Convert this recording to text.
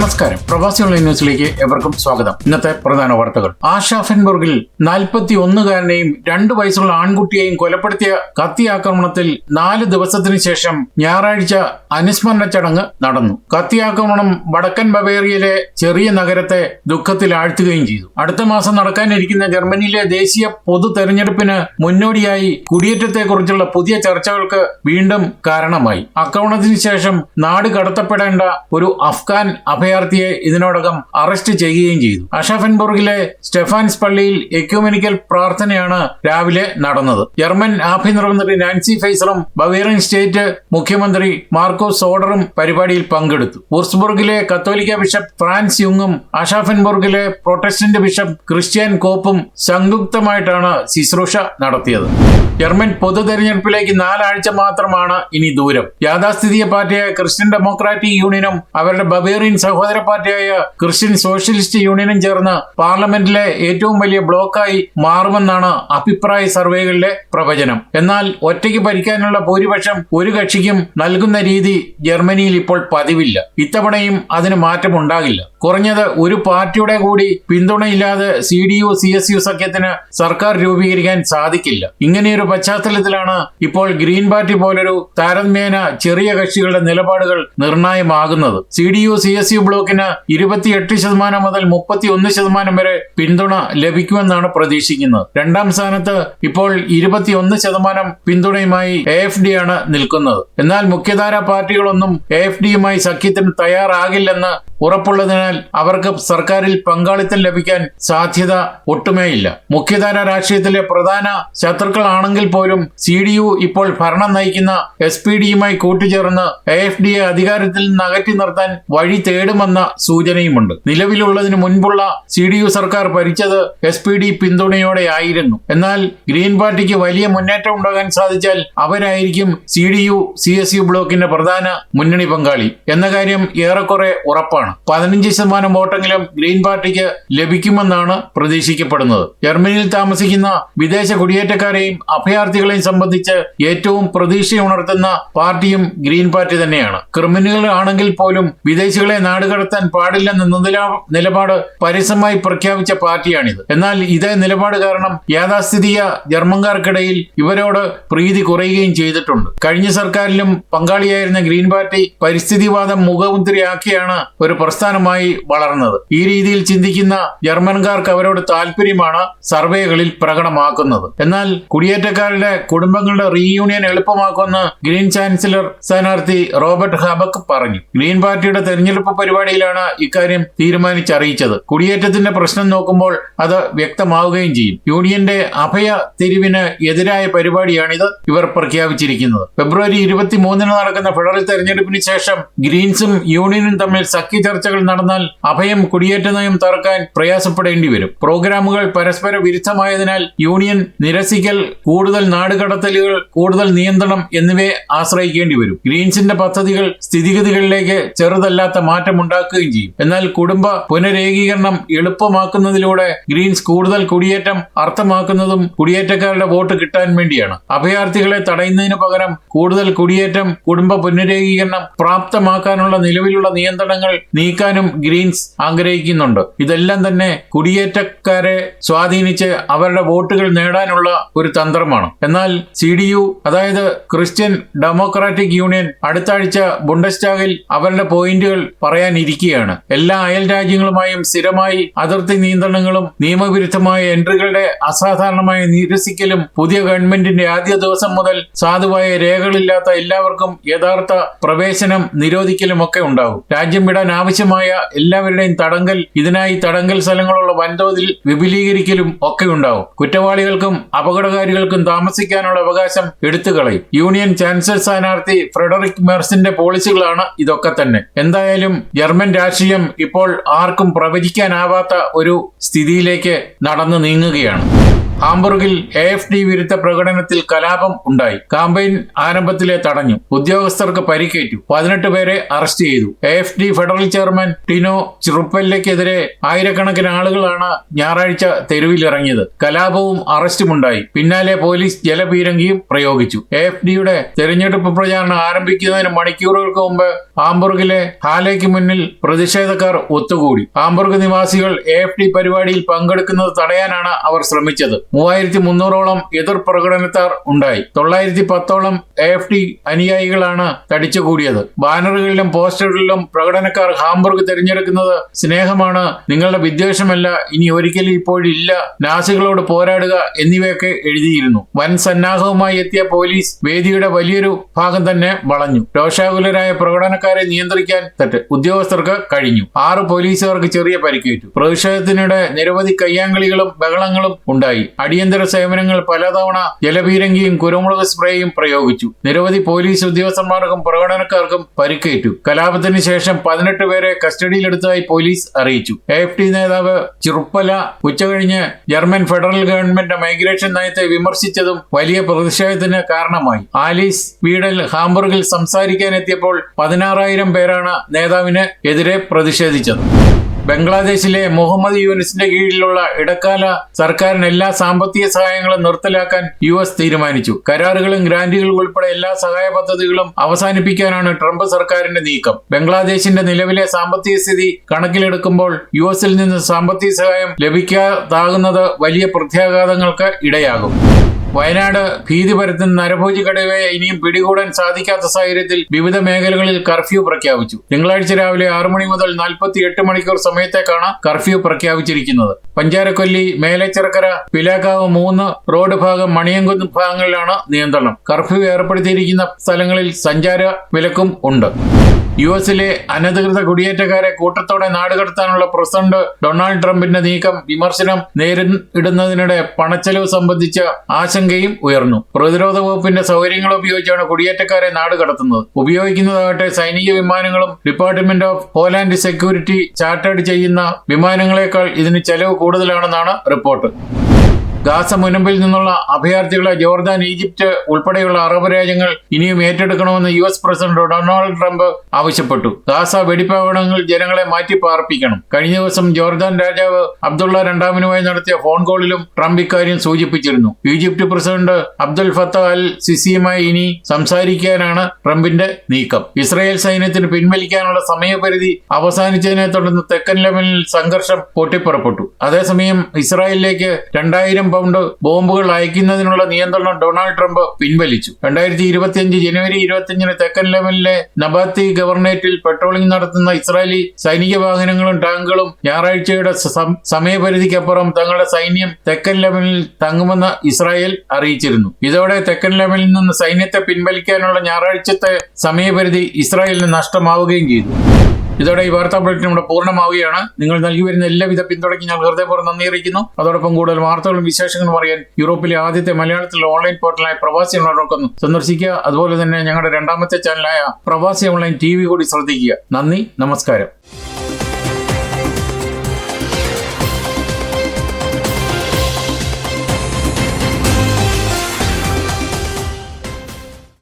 നമസ്കാരം. പ്രവാസി ഓൺലൈൻ ന്യൂസിലേക്ക് എവർക്കും സ്വാഗതം. ഇന്നത്തെ പ്രധാന വാർത്തകൾ. ആഷാഫൻബർഗിൽ നാൽപ്പത്തി ഒന്നുകാരനെയും രണ്ടു വയസ്സുള്ള ആൺകുട്ടിയെയും കൊലപ്പെടുത്തിയ കത്തി ആക്രമണത്തിൽ നാല് ദിവസത്തിനു ശേഷം ഞായറാഴ്ച അനുസ്മരണ ചടങ്ങ് നടന്നു. കത്തി ആക്രമണം വടക്കൻ ബവേറിയയിലെ ചെറിയ നഗരത്തെ ദുഃഖത്തിൽ ആഴ്ത്തുകയും ചെയ്തു. അടുത്ത മാസം നടക്കാനിരിക്കുന്ന ജർമ്മനിയിലെ ദേശീയ പൊതു തെരഞ്ഞെടുപ്പിന് മുന്നോടിയായി കുടിയേറ്റത്തെക്കുറിച്ചുള്ള പുതിയ ചർച്ചകൾക്ക് വീണ്ടും കാരണമായി. ആക്രമണത്തിന് ശേഷം നാട് കടത്തപ്പെടേണ്ട ഒരു അഫ്ഗാൻ അഭയാർത്ഥിയെ ഇതിനോടകം അറസ്റ്റ് ചെയ്യുകയും ചെയ്തു. അഷഫൻബർഗിലെ സ്റ്റെഫാൻസ് പള്ളിയിൽ എക്യൂമെനിക്കൽ പ്രാർത്ഥനയാണ് രാവിലെ നടന്നത്. ജർമ്മൻ ആഭ്യന്തരമന്ത്രി നാൻസി ഫൈസറും ബവേറിയൻ സ്റ്റേറ്റ് മുഖ്യമന്ത്രി മാർക്കോ സോഡറും പരിപാടിയിൽ പങ്കെടുത്തു. വൂർസ്ബർഗിലെ കത്തോലിക്ക ബിഷപ്പ് ഫ്രാൻസ് യുങ്ങും അഷാഫൻബുർഗിലെ പ്രൊട്ടസ്റ്റന്റ് ബിഷപ്പ് ക്രിസ്ത്യൻ കോപ്പും സംയുക്തമായിട്ടാണ് ശുശ്രൂഷ നടത്തിയത്. ജർമ്മൻ പൊതു തെരഞ്ഞെടുപ്പിലേക്ക് നാലാഴ്ച മാത്രമാണ് ഇനി ദൂരം. യാഥാസ്ഥിതിക പാർട്ടിയായ ക്രിസ്ത്യൻ ഡെമോക്രാറ്റിക് യൂണിയനും അവരുടെ ബവേറിയൻ സഹോദര പാർട്ടിയായ ക്രിസ്ത്യൻ സോഷ്യലിസ്റ്റ് യൂണിയനും ചേർന്ന് പാർലമെന്റിലെ ഏറ്റവും വലിയ ബ്ലോക്കായി മാറുമെന്നാണ് അഭിപ്രായ സർവേകളിലെ പ്രവചനം. എന്നാൽ ഒറ്റയ്ക്ക് ഭരിക്കാനുള്ള ഭൂരിപക്ഷം ഒരു കക്ഷിക്കും നൽകുന്ന രീതി ജർമ്മനിയിൽ ഇപ്പോൾ പതിവില്ല. ഇത്തവണയും അതിന് മാറ്റമുണ്ടാകില്ല കുറഞ്ഞത് ഒരു പാർട്ടിയുടെ കൂടി പിന്തുണയില്ലാതെ C D U C S U സഖ്യത്തിന് സർക്കാർ രൂപീകരിക്കാൻ സാധിക്കില്ല. ഇങ്ങനെയൊരു പശ്ചാത്തലത്തിലാണ് ഇപ്പോൾ ഗ്രീൻ പാർട്ടി പോലൊരു താരതമ്യേന ചെറിയ കക്ഷികളുടെ നിലപാടുകൾ നിർണായമാകുന്നത്. C D U C S U ബ്ലോക്കിന് ഇരുപത്തിയെട്ട് ശതമാനം മുതൽ മുപ്പത്തി ഒന്ന് ശതമാനം വരെ പിന്തുണ ലഭിക്കുമെന്നാണ് പ്രതീക്ഷിക്കുന്നത്. രണ്ടാം സ്ഥാനത്ത് ഇപ്പോൾ ഇരുപത്തിയൊന്ന് ശതമാനം പിന്തുണയുമായി എ എഫ് ഡി ആണ് നിൽക്കുന്നത്. എന്നാൽ മുഖ്യധാര പാർട്ടികളൊന്നും എ എഫ് ഡിയുമായി സഖ്യത്തിന് തയ്യാറാകില്ലെന്ന് ഉറപ്പുള്ളതിനാൽ അവർക്ക് സർക്കാരിൽ പങ്കാളിത്തം ലഭിക്കാൻ സാധ്യത ഒട്ടുമേയില്ല. മുഖ്യധാര രാഷ്ട്രീയത്തിലെ പ്രധാന ശത്രുക്കളാണെങ്കിൽ പോലും സി ഡി യു ഇപ്പോൾ ഭരണം നയിക്കുന്ന എസ് പി ഡിയുമായി കൂട്ടിച്ചേർന്ന് എ എഫ് അധികാരത്തിൽ നിന്ന് അകറ്റി നിർത്താൻ വഴി തേടുമെന്ന സൂചനയുമുണ്ട്. നിലവിലുള്ളതിന് മുൻപുള്ള സി ഡി യു സർക്കാർ ഭരിച്ചത് എസ് പി ഡി പിന്തുണയോടെ ആയിരുന്നു. എന്നാൽ ഗ്രീൻ പാർട്ടിക്ക് വലിയ മുന്നേറ്റം ഉണ്ടാകാൻ സാധിച്ചാൽ അവരായിരിക്കും C D U C S U ബ്ലോക്കിന്റെ പ്രധാന മുന്നണി പങ്കാളി. എന്ന കാര്യം ഏറെക്കുറെ ഉറപ്പാണ്. പതിനഞ്ച് ശതമാനം വോട്ടെങ്കിലും ഗ്രീൻ പാർട്ടിക്ക് ലഭിക്കുമെന്നാണ് പ്രതീക്ഷിക്കപ്പെടുന്നത്. ജർമ്മനിയിൽ താമസിക്കുന്ന വിദേശ കുടിയേറ്റക്കാരെയും അഭയാർത്ഥികളെയും സംബന്ധിച്ച് ഏറ്റവും പ്രതീക്ഷയുണർത്തുന്ന പാർട്ടിയും ഗ്രീൻ പാർട്ടി തന്നെയാണ്. ക്രിമിനലുകൾ ആണെങ്കിൽ പോലും വിദേശികളെ നാടുകടത്താൻ പാടില്ലെന്ന നില- നിലപാട് പരസ്യമായി പ്രഖ്യാപിച്ച പാർട്ടിയാണിത്. എന്നാൽ ഇതേ നിലപാട് കാരണം യാഥാസ്ഥിതിക ജർമ്മൻകാർക്കിടയിൽ ഇവരോട് പ്രീതി കുറയുകയും ചെയ്തിട്ടുണ്ട്. കഴിഞ്ഞ സർക്കാരിലും പങ്കാളിയായിരുന്ന ഗ്രീൻ പാർട്ടി പരിസ്ഥിതിവാദം മുഖമുദ്രയാക്കിയാണ് ഒരു പ്രസ്ഥാനമായി വളർന്നത്. ഈ രീതിയിൽ ചിന്തിക്കുന്ന ജർമ്മൻകാർക്ക് അവരോട് താല്പര്യമാണ് സർവേകളിൽ പ്രകടമാക്കുന്നത്. എന്നാൽ കുടിയേറ്റക്കാരുടെ കുടുംബങ്ങളുടെ റീയൂണിയൻ എളുപ്പമാക്കുമെന്ന് ഗ്രീൻ ചാൻസലർ സ്ഥാനാർത്ഥി റോബർട്ട് ഹബക്ക് പറഞ്ഞു. ഗ്രീൻ പാർട്ടിയുടെ തെരഞ്ഞെടുപ്പ് പരിപാടിയിലാണ് ഇക്കാര്യം തീരുമാനിച്ചറിയിച്ചത്. കുടിയേറ്റത്തിന്റെ പ്രശ്നം നോക്കുമ്പോൾ അത് വ്യക്തമാവുകയും ചെയ്യും. യൂണിയന്റെ അഭയ തിരിവിന് എതിരായ പരിപാടിയാണിത് ഇവർ പ്രഖ്യാപിച്ചിരിക്കുന്നത്. ഫെബ്രുവരി ഇരുപത്തിമൂന്നിന് നടക്കുന്ന ഫെഡറൽ തെരഞ്ഞെടുപ്പിന് ശേഷം ഗ്രീൻസും യൂണിയനും തമ്മിൽ സഖ്യ ചർച്ചകൾ നടന്നാൽ അഭയം കുടിയേറ്റ നയം തറക്കാൻ പ്രയാസപ്പെടേണ്ടി വരും. പ്രോഗ്രാമുകൾ പരസ്പര വിരുദ്ധമായതിനാൽ യൂണിയൻ നിരസിക്കൽ കൂടുതൽ നാടുകടത്തലുകൾ കൂടുതൽ നിയന്ത്രണം എന്നിവയെ ആശ്രയിക്കേണ്ടി വരും. ഗ്രീൻസിന്റെ പദ്ധതികൾ സ്ഥിതിഗതികളിലേക്ക് ചെറുതല്ലാത്ത മാറ്റം ഉണ്ടാക്കുകയും ചെയ്യും. എന്നാൽ കുടുംബ പുനരേകീകരണം എളുപ്പമാക്കുന്നതിലൂടെ ഗ്രീൻസ് കൂടുതൽ കുടിയേറ്റം അർത്ഥമാക്കുന്നതും കുടിയേറ്റക്കാരുടെ വോട്ട് കിട്ടാൻ വേണ്ടിയാണ്. അഭയാർത്ഥികളെ തടയുന്നതിന് പകരം കൂടുതൽ കുടിയേറ്റം കുടുംബ പുനരേകീകരണം പ്രാപ്തമാക്കാനുള്ള നിലവിലുള്ള നിയന്ത്രണങ്ങൾ നീക്കാനും ഗ്രീൻസ് ആഗ്രഹിക്കുന്നുണ്ട്. ഇതെല്ലാം തന്നെ കുടിയേറ്റക്കാരെ സ്വാധീനിച്ച് അവരുടെ വോട്ടുകൾ നേടാനുള്ള ഒരു തന്ത്രമാണ്. എന്നാൽ സി ഡി യു അതായത് ക്രിസ്ത്യൻ ഡെമോക്രാറ്റിക് യൂണിയൻ അടുത്താഴ്ച ബുണ്ടസ്റ്റാഗിൽ അവരുടെ പോയിന്റുകൾ പറയാനിരിക്കുകയാണ്. എല്ലാ അയൽ രാജ്യങ്ങളുമായും സ്ഥിരമായി അതിർത്തി നിയന്ത്രണങ്ങളും നിയമവിരുദ്ധമായ എൻട്രികളുടെ അസാധാരണമായ നിരസിക്കലും പുതിയ ഗവൺമെന്റിന്റെ ആദ്യ ദിവസം മുതൽ സാധുവായ രേഖകളില്ലാത്ത എല്ലാവർക്കും യഥാർത്ഥ പ്രവേശനം നിരോധിക്കലും ഒക്കെ ഉണ്ടാകും. രാജ്യം വിടാൻ ആവശ്യമായ എല്ലാവരുടെയും തടങ്കൽ ഇതിനായി തടങ്കൽ സ്ഥലങ്ങളുള്ള വൻതോതിൽ വിപുലീകരിക്കലും ഒക്കെ ഉണ്ടാവും. കുറ്റവാളികൾക്കും അപകടകാരികൾക്കും താമസിക്കാനുള്ള അവകാശം എടുത്തു കളയും. യൂണിയൻ ചാൻസലർ സ്ഥാനാർത്ഥി ഫ്രെഡറിക് മെർസിന്റെ പോളിസികളാണ് ഇതൊക്കെ തന്നെ. എന്തായാലും ജർമ്മൻ രാഷ്ട്രീയം ഇപ്പോൾ ആർക്കും പ്രവചിക്കാനാവാത്ത ഒരു സ്ഥിതിയിലേക്ക് നടന്നു നീങ്ങുകയാണ്. ഹാംബുർഗിൽ എ എഫ് ഡി വിരുദ്ധ പ്രകടനത്തിൽ കലാപം ഉണ്ടായി. കാമ്പയിൻ ആരംഭത്തിലെ തടഞ്ഞു. ഉദ്യോഗസ്ഥർക്ക് പരിക്കേറ്റു. പതിനെട്ട് പേരെ അറസ്റ്റ് ചെയ്തു. A F D federal chairman Tino ചിറുപ്പല്ലയ്ക്കെതിരെ ആയിരക്കണക്കിന് ആളുകളാണ് ഞായറാഴ്ച തെരുവിലിറങ്ങിയത്. കലാപവും അറസ്റ്റുമുണ്ടായി. പിന്നാലെ പോലീസ് ജലപീരങ്കിയും പ്രയോഗിച്ചു. എഫ് ഡിയുടെ തെരഞ്ഞെടുപ്പ് പ്രചാരണം ആരംഭിക്കുന്നതിന് മണിക്കൂറുകൾക്ക് മുമ്പ് ഹാംബുർഗിലെ ഹാലയ്ക്ക് മുന്നിൽ പ്രതിഷേധക്കാർ ഒത്തുകൂടി. ഹാംബർഗ് നിവാസികൾ എഫ് ഡി പരിപാടിയിൽ പങ്കെടുക്കുന്നത് തടയാനാണ് അവർ ശ്രമിച്ചത്. മൂവായിരത്തി മുന്നൂറോളം എതിർ പ്രകടനക്കാർ ഉണ്ടായി. തൊള്ളായിരത്തി പത്തോളം എ എഫ് ഡി അനുയായികളാണ് തടിച്ചുകൂടിയത്. ബാനറുകളിലും പോസ്റ്ററുകളിലും പ്രകടനക്കാർ ഹാംബർഗ് തിരഞ്ഞെടുക്കുന്നത് സ്നേഹമാണ് നിങ്ങളുടെ വിദ്വേഷമല്ല ഇനി ഒരിക്കലും ഇപ്പോഴില്ല നാസികളോട് പോരാടുക എന്നിവയൊക്കെ എഴുതിയിരുന്നു. വൻ സന്നാഹവുമായി എത്തിയ പോലീസ് വേദിയുടെ വലിയൊരു ഭാഗം തന്നെ വളഞ്ഞു. രോഷാകുലരായ പ്രകടനക്കാരെ നിയന്ത്രിക്കാൻ തെറ്റ് ഉദ്യോഗസ്ഥർക്ക് കഴിഞ്ഞു. ആറ് പോലീസുകാർക്ക് ചെറിയ പരിക്കേറ്റു. പ്രതിഷേധത്തിനിടെ നിരവധി കയ്യാങ്കളികളും ബഹളങ്ങളും ഉണ്ടായി. അടിയന്തര സേവനങ്ങൾ പലതവണ ജലപീരങ്കിയും കുരുമുളക് സ്പ്രേയും പ്രയോഗിച്ചു. നിരവധി പോലീസ് ഉദ്യോഗസ്ഥന്മാർക്കും പ്രകടനക്കാർക്കും പരിക്കേറ്റു. കലാപത്തിന് ശേഷം പതിനെട്ട് പേരെ കസ്റ്റഡിയിലെടുത്തതായി പോലീസ് അറിയിച്ചു. എഫ് ടി നേതാവ് ചിറുപ്പല ഉച്ചകഴിഞ്ഞ് ജർമ്മൻ ഫെഡറൽ ഗവൺമെന്റ് മൈഗ്രേഷൻ നയത്തെ വിമർശിച്ചതും വലിയ പ്രതിഷേധത്തിന് കാരണമായി. ആലീസ് വീടൽ ഹാംബർഗിൽ സംസാരിക്കാനെത്തിയപ്പോൾ പതിനാറായിരം പേരാണ് നേതാവിന് എതിരെ പ്രതിഷേധിച്ചത്. ബംഗ്ലാദേശിലെ മുഹമ്മദ് യൂനിസിന്റെ കീഴിലുള്ള ഇടക്കാല സർക്കാരിന് എല്ലാ സാമ്പത്തിക സഹായങ്ങളും നിർത്തലാക്കാൻ യു എസ് തീരുമാനിച്ചു. കരാറുകളും ഗ്രാന്റുകളും ഉൾപ്പെടെ എല്ലാ സഹായ പദ്ധതികളും അവസാനിപ്പിക്കാനാണ് ട്രംപ് സർക്കാരിന്റെ നീക്കം. ബംഗ്ലാദേശിന്റെ നിലവിലെ സാമ്പത്തിക സ്ഥിതി കണക്കിലെടുക്കുമ്പോൾ യു എസിൽ നിന്ന് സാമ്പത്തിക സഹായം ലഭിക്കാതാകുന്നത് വലിയ പ്രത്യാഘാതങ്ങൾക്ക് ഇടയാകും. വയനാട് ഭീതി പരത്തുന്ന നരഭോജി കടുവയെ ഇനിയും പിടികൂടാൻ സാധിക്കാത്ത സാഹചര്യത്തിൽ വിവിധ മേഖലകളിൽ കർഫ്യൂ പ്രഖ്യാപിച്ചു. തിങ്കളാഴ്ച രാവിലെ ആറു മണി മുതൽ നാൽപ്പത്തി എട്ട് മണിക്കൂർ സമയത്തേക്കാണ് കർഫ്യൂ പ്രഖ്യാപിച്ചിരിക്കുന്നത്. പഞ്ചാരക്കൊല്ലി മേലേച്ചിറക്കര പിലാക്കാവ് മൂന്ന് റോഡ് ഭാഗം മണിയങ്കുന്ന് ഭാഗങ്ങളിലാണ് നിയന്ത്രണം. കർഫ്യൂ ഏർപ്പെടുത്തിയിരിക്കുന്ന സ്ഥലങ്ങളിൽ സഞ്ചാര വിലക്കും ഉണ്ട്. യു എസിലെ അനധികൃത കുടിയേറ്റക്കാരെ കൂട്ടത്തോടെ നാടുകടത്താനുള്ള പ്രസിഡന്റ് ഡൊണാൾഡ് ട്രംപിന്റെ നീക്കം വിമർശനം നേരിടുന്നതിനിടെ പണച്ചെലവ് സംബന്ധിച്ച ആശങ്കയും ഉയർന്നു. പ്രതിരോധ വകുപ്പിന്റെ സൗകര്യങ്ങൾ ഉപയോഗിച്ചാണ് കുടിയേറ്റക്കാരെ നാടുകടത്തുന്നത് ഉപയോഗിക്കുന്നതാകട്ടെ സൈനിക വിമാനങ്ങളും department of homeland security chartered ചെയ്യുന്ന വിമാനങ്ങളെക്കാൾ ഇതിന് ചെലവ് കൂടുതലാണെന്നാണ് റിപ്പോർട്ട്. ഗാസ മുനമ്പിൽ നിന്നുള്ള അഭയാർത്ഥികളെ ജോർദാൻ ഈജിപ്റ്റ് ഉൾപ്പെടെയുള്ള അറബ് രാജ്യങ്ങൾ ഇനിയും ഏറ്റെടുക്കണമെന്ന് U S president Donald Trump ആവശ്യപ്പെട്ടു. ഗാസ വെടിപ്പാവണങ്ങൾ ജനങ്ങളെ മാറ്റി പാർപ്പിക്കണം കഴിഞ്ഞ ദിവസം ജോർദാൻ രാജാവ് അബ്ദുള്ള രണ്ടാമനുമായി നടത്തിയ ഫോൺ കോളിലും ട്രംപ് ഇക്കാര്യം സൂചിപ്പിച്ചിരുന്നു. Egypt president Abdul Fattah al സിസിയുമായി ഇനി സംസാരിക്കാനാണ് ട്രംപിന്റെ നീക്കം. ഇസ്രായേൽ സൈന്യത്തിന് പിൻവലിക്കാനുള്ള സമയപരിധി അവസാനിച്ചതിനെ തുടർന്ന് തെക്കൻ ലെവലിൽ സംഘർഷം പൊട്ടിപ്പുറപ്പെട്ടു. അതേസമയം ഇസ്രായേലിലേക്ക് രണ്ടായിരം പൗണ്ട് ബോംബുകൾ അയക്കുന്നതിനുള്ള നിയന്ത്രണം ഡൊണാൾഡ് ട്രംപ് പിൻവലിച്ചു. രണ്ടായിരത്തി ഇരുപത്തിയഞ്ച് ജനുവരി ഇരുപത്തിയഞ്ചിന് തെക്കൻ ലെവലിലെ നബാത്തി ഗവർണേറ്റിൽ പെട്രോളിംഗ് നടത്തുന്ന ഇസ്രായേലി സൈനിക വാഹനങ്ങളും ടാങ്കുകളും ഞായറാഴ്ചയുടെ സമയപരിധിക്കപ്പുറം തങ്ങളുടെ സൈന്യം തെക്കൻ ലെവലിൽ തങ്ങുമെന്ന് ഇസ്രായേൽ അറിയിച്ചിരുന്നു. ഇതോടെ തെക്കൻ ലെവലിൽ നിന്ന് സൈന്യത്തെ പിൻവലിക്കാനുള്ള ഞായറാഴ്ചത്തെ സമയപരിധി ഇസ്രായേലിന് നഷ്ടമാവുകയും ചെയ്തു. ഇതോടെ ഈ വാർത്താ ബുള്ളറ്റിൻ ഇവിടെ പൂർണമാവുകയാണ്. നിങ്ങൾ നൽകി വരുന്ന എല്ലാവിധ പിന്തുണയ്ക്ക് ഞാൻ ഹൃദയപൂർവം നന്ദി അറിയിക്കുന്നു. അതോടൊപ്പം കൂടുതൽ വാർത്തകളും വിശേഷങ്ങളും അറിയാൻ യൂറോപ്പിലെ ആദ്യത്തെ മലയാളത്തിലെ ഓൺലൈൻ പോർട്ടലായ പ്രവാസി ഓൺലൈൻ സന്ദർശിക്കുക. അതുപോലെ തന്നെ ഞങ്ങളുടെ രണ്ടാമത്തെ ചാനലായ പ്രവാസി ഓൺലൈൻ ടി കൂടി ശ്രദ്ധിക്കുക. നന്ദി. നമസ്കാരം.